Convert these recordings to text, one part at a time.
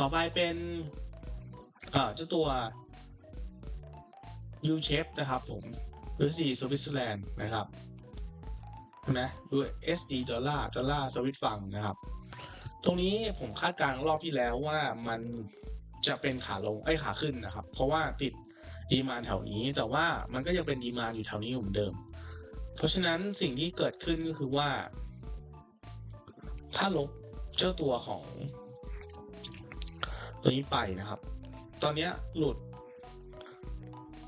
ต่อไปเป็นเอ่อเจ้าตัว U shape นะครับผม USD สวิตเซอร์แลนด์นะครับเห็นไหม USD ดอลลาร์ดอลลาร์สวิตฟังนะครับ ตรงนี้ผมคาดการณ์รอบที่แล้วว่ามันจะเป็นขาลงไอ้ขาขึ้นนะครับ เพราะว่าติดดีมานแถวนี้แต่ว่ามันก็ยังเป็นดีมานอยู่แถวนี้เหมือนเดิม เพราะฉะนั้นสิ่งที่เกิดขึ้นก็คือว่า ถ้าลบเจ้าตัวของ ตัวนี้ไปนะครับ ตอนนี้หลุด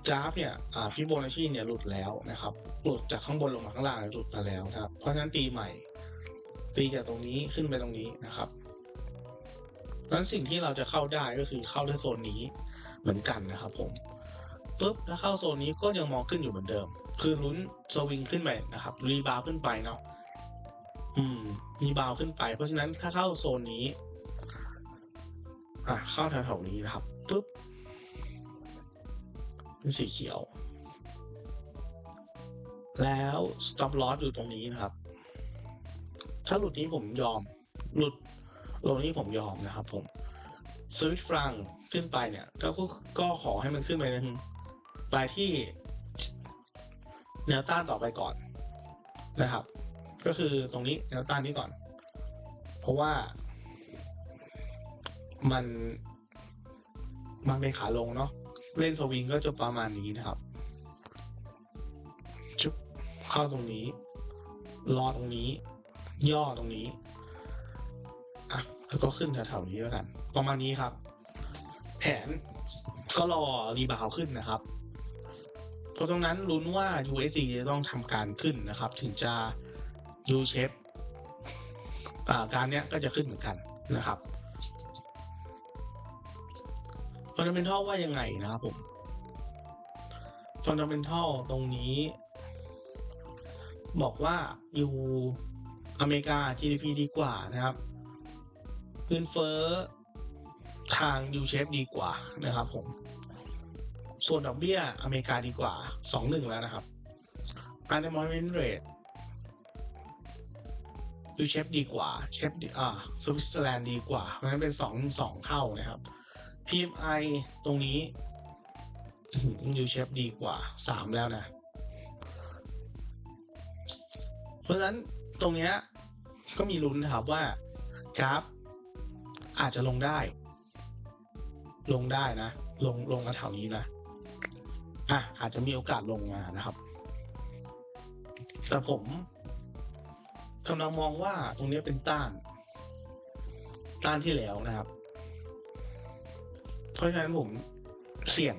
กราฟเนี่ยฟิโบนัชชีเนี่ยหลุดแล้วนะครับ หลุดจากข้างบนลงมาข้างล่างหลุดมาแล้วนะครับ เพราะฉะนั้นตีใหม่ ตีจากตรงนี้ขึ้นไปตรงนี้นะครับเพราะฉะนั้นสิ่งที่เราจะเข้าได้ก็คือเข้าที่โซนนี้เหมือนกันนะครับผมปุ๊บถ้าเข้าโซนนี้ก็ยังมองขึ้นอยู่เหมือนเดิม คือลุ้นสวิงขึ้นไปนะครับรีบาวขึ้นไปเนาะอืมรีบาวขึ้นไป เพราะฉะนั้นถ้าเข้าโซนนี้ อะเข้าแถวๆนี้นะครับปุ๊บเป็นสีเขียว แล้ว stop loss อยู่ตรงนี้นะครับ ถ้าหลุดนี้ผมยอม หลุดลงนี้ผมยอมนะครับ ผมสวิตฟรังขึ้นไปเนี่ยก็ก็ก็ขอให้มันขึ้นไปนะไปที่แนวต้านต่อไปก่อนนะครับ ก็คือตรงนี้แนวต้านนี้ก่อน เพราะว่า มันมันเป็นขาลงเนาะเล่นสวิงก็จะประมาณนี้นะครับ จุบเข้าตรงนี้ รอตรงนี้ ย่อตรงนี้อะแล้วก็ขึ้นแถวๆนี้แล้วกัน ประมาณนี้ครับ แผนก็รอรีบาวขึ้นนะครับเพราะตรงนั้นลุ้นว่า USC จะต้องทำการขึ้นนะครับ ถึงจะ U shape อ่าการเนี้ยก็จะขึ้นเหมือนกันนะครับ fundamental ว่ายังไงนะครับผม fundamental ตรงนี้ บอกว่าอยู่อเมริกา GDP ดีกว่านะครับเงินเฟ้อทาง U shape ดีกว่านะครับผม ส่วนดอกเบี้ยอเมริกาดีกว่าสองหนึ่งแล้วนะครับ unemployment rate U shape ดีกว่า เชฟอ่าสวิตเซอร์แลนด์ดีกว่าเพราะฉะนั้นเป็นสองสองเท่านะครับ PMI ตรงนี้ยูเชฟดีกว่าสามแล้วนะ เพราะฉะนั้นตรงเนี้ยก็มีลุ้นนะครับว่ากราฟอาจจะลงได้ ลงได้นะ ลงลงมาแถวนี้นะ อะ อาจจะมีโอกาสลงมานะครับ แต่ผมกำลังมองว่าตรงนี้เป็นต้าน ต้านที่แล้วนะครับ ราะฉะนั้นผมเสี่ยง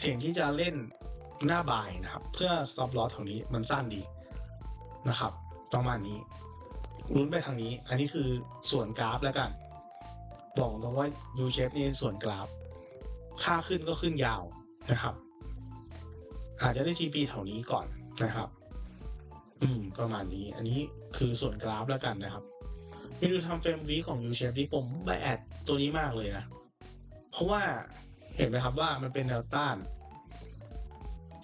เสี่ยงที่จะเล่นหน้าบายนะครับ เพื่อ stop loss แถวนี้มันสั้นดีนะครับ ประมาณนี้ลุ้นไปทางนี้ อันนี้คือส่วนกราฟแล้วกัน บอกตรงว่า U shape นี่ส่วนกราฟ ค่าขึ้นก็ขึ้นยาวนะครับ อาจจะได้ TP แถวนี้ก่อนนะครับ อืม ประมาณนี้ อันนี้คือส่วนกราฟแล้วกันนะครับไปดูทำเฟรมวีของ U shape ที่ผมไปแอดตัวนี้มากเลยนะ ราะว่าเห็นไหมครับว่ามันเป็นแนวต้าน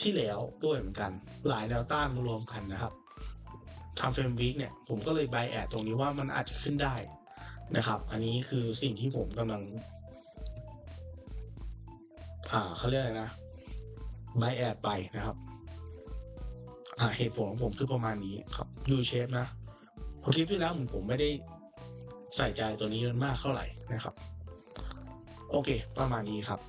ที่แล้วด้วยเหมือนกัน หลายแนวต้านมารวมกันนะครับทำเฟรมวีคเนี่ย ผมก็เลยไบแอดตรงนี้ว่ามันอาจจะขึ้นได้นะครับ อันนี้คือสิ่งที่ผมกำลัง อ่าเขาเรียกอะไรนะไบแอดไปนะครับ อ่าเหตุผลของผมคือประมาณนี้ครับ U shape นะพราะคลิปที่แล้วผมผมไม่ได้ใส่ใจตัวนี้มากเท่าไหร่นะครับ โอเค ประมาณนี้ครับ